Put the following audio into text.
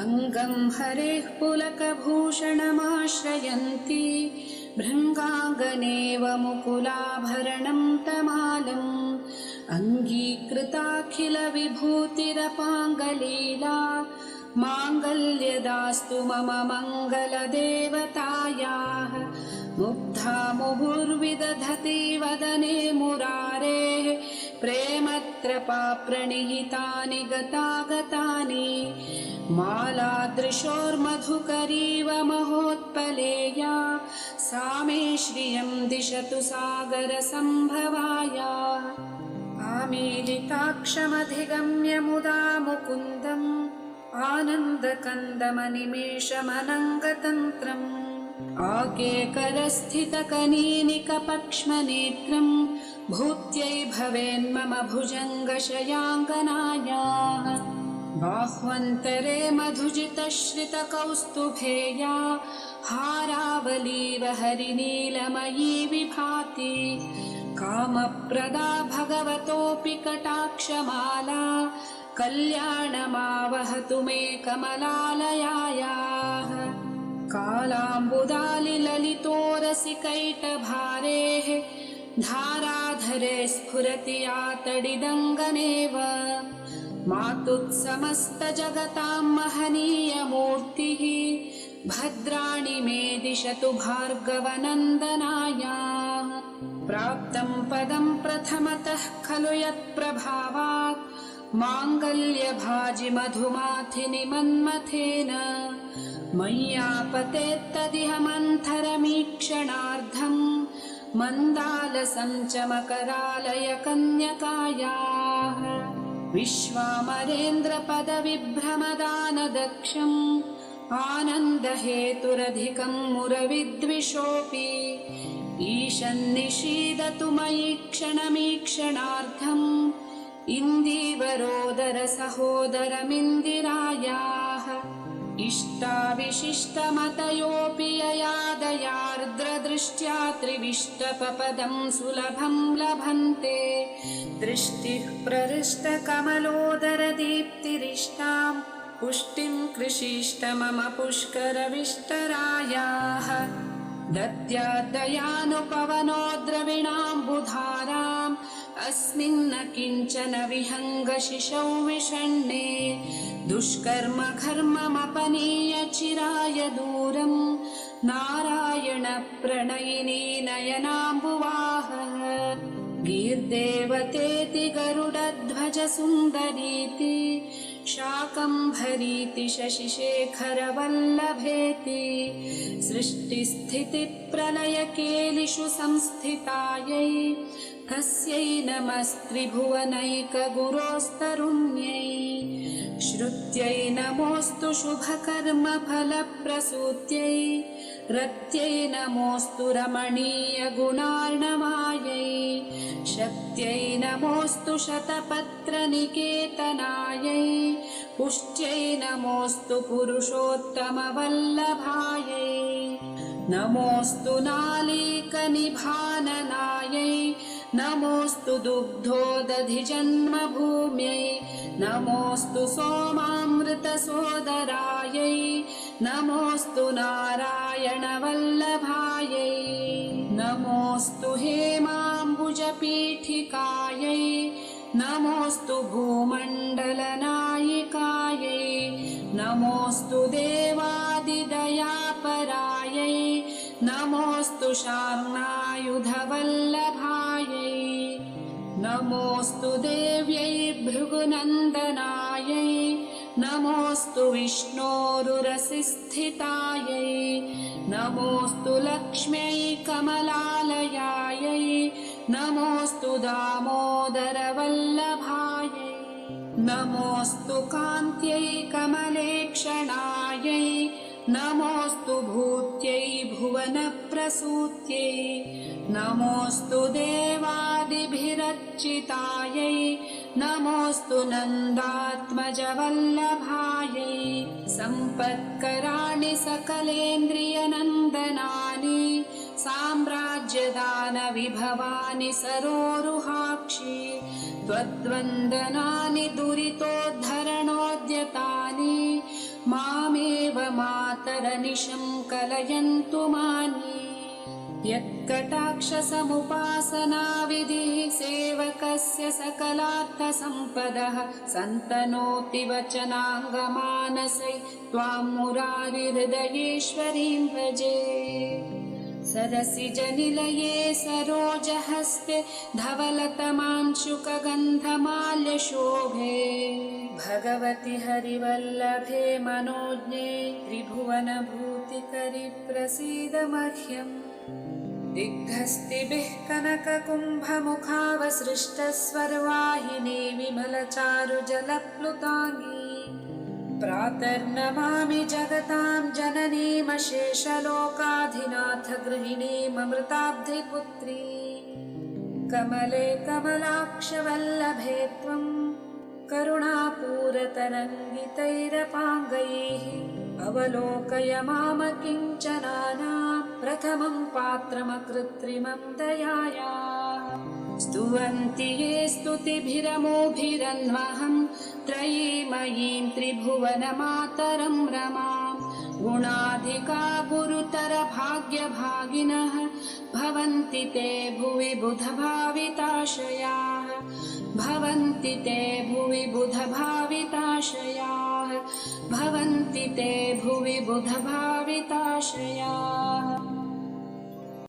अङ्गं हरेः पुलकभूषणमाश्रयन्ती भृङ्गाङ्गनेव मुकुलाभरणं तमालम् अङ्गीकृताखिलविभूतिरपाङ्गलीला माङ्गल्यदास्तु मम मङ्गलदेवतायाः मुग्धा मुहुर्विदधति वदने मुरारेः प्रेमत्रपाप्रणिहितानि गतागतानि मालादृशोर्मधुकरीव महोत्पलेया सा मे श्रियं दिशतु सागरसम्भवाया। आमीलिताक्षमधिगम्य मुदा मुकुन्दम् आनन्दकन्दमनिमेषमनङ्गतन्त्रम् आकेकरस्थितकनीनिकपक्ष्मनेत्रम् भूत्यै भवेन्मम भुजङ्गशयाङ्गनायाः बाह्वन्तरे मधुजितश्रितकौस्तुभेया। हारावलीव हरिनीलमयी विभाति। कामप्रदा भगवतोऽपि कटाक्षमाला। कल्याणमावहतु मे कमलालयायाः कालाम्बुदालिललितोरसिकैटभारेः धाराधरे स्फुरति यातडिदङ्गनेव मातुत्समस्तजगतां महनीयमूर्तिः। भद्राणि मे दिशतु भार्गवनन्दनाया। प्राप्तं पदं प्रथमतः खलु यत्प्रभावात् माङ्गल्यभाजि मधुमाथिनि मन्मथेन मय्यापतेत्तदिह मन्थरमीक्षणार्धम् मन्दालसञ्चमकरालय कन्यकायाः विश्वामरेन्द्रपदविभ्रमदानदक्षम् आनन्दहेतुरधिकम् मुरविद्विषोऽपि। ईशन्निषीदतु मयि क्षणमीक्षणार्थम् इन्दीवरोदरसहोदरमिन्दिरायाः इष्टाविशिष्टमतयोऽपि ययादयार्द्रदृष्ट्या त्रिविष्टपपदं सुलभं लभन्ते। दृष्टिः प्रहृष्टकमलोदरदीप्तिरिष्टाम् पुष्टिं कृषिष्ट मम पुष्करविष्टरायाः। दद्यादयानुपवनो द्रविणाम्बुधाराम् अस्मिन्न किञ्चन विहङ्गशिशौ विषण्णे दुष्कर्म घर्ममपनीय चिराय दूरम् नारायण प्रणयिनी नयनाम्बुवाह गीर्देवतेति गरुडध्वज सुन्दरीति शाकम्भरीति शशिशेखरवल्लभेति सृष्टिस्थितिप्रलयकेलिषु संस्थितायै तस्यै नमस्त्रिभुवनैकगुरोस्तरुण्यै श्रुत्यै नमोऽस्तु शुभकर्मफलप्रसूत्यै रत्यै नमोऽस्तु रमणीयगुणार्णवायै शक्त्यै नमोऽस्तु शतपत्रनिकेतनायै। पुष्ट्यै नमोऽस्तु पुरुषोत्तमवल्लभायै। नमोऽस्तु नालीकनिभाननायै। नमोऽस्तु दुग्धोदधिजन्मभूम्यै। नमोऽस्तु सोमामृतसोदरायै नमोऽस्तु नारायणवल्लभायै नमोऽस्तु हेमाम्बुजपीठिकायै नमोऽस्तु भूमण्डलनायिकायै नमोऽस्तु देवादिदयापरायै नमोऽस्तु शार्ङ्गायुधवल्लभायै नमोऽस्तु देव्यै भृगुनन्दनायै नमोऽस्तु विष्णोरुरसिस्थितायै नमोऽस्तु लक्ष्म्यै कमलालयायै नमोऽस्तु दामोदरवल्लभायै नमोऽस्तु कान्त्यै कमलेक्षणायै नमोऽस्तु भूत्यै भुवनप्रसूत्यै नमोऽस्तु देवादिभिरर्चितायै नमोऽस्तु नन्दात्मजवल्लभायै सम्पत्कराणि सकलेन्द्रियनन्दनानि साम्राज्यदानविभवानि सरोरुहाक्षि त्वद्वन्दनानि दुरितोद्धरणोद्यतानि मा मातरनिशं कलयन्तु मानि यत्कटाक्षसमुपासनाविधिः सेवकस्य सकलार्थसम्पदः सन्तनोति वचनाङ्गमानसै त्वां मुरारिहृदयेश्वरीं भजे सरसिजनिलये सरोजहस्ते धवलतमांशुकगन्धमाल्यशोभे। भगवति हरिवल्लभे मनोज्ञे त्रिभुवनभूतिकरि प्रसीद मह्यम् दिग्धस्तिभिः कनककुम्भमुखावसृष्टस्वर्वाहिनी विमलचारुजलप्लुताङ्गी प्रातर्नमामि जगतां जननीमशेषलोकाधिनाथ गृहिणीममृताब्धिपुत्री कमले कमलाक्षवल्लभे त्वं करुणापूरतरङ्गितैरपाङ्गैः अवलोकय माम किञ्चनानां प्रथमं पात्रमकृत्रिमं दयाया। स्तुवन्ति ये स्तुतिभिरमोभिरन्वहं त्रयीमयीं त्रिभुवनमातरं रमाम्। गुणाधिका गुरुतरभाग्यभागिनः भवन्ति ते भुवि बुधभाविताशयाः। भवन्ति ते भुवि बुधभाविताशयाः भवन्ति ते भुवि बुधभाविताशयाः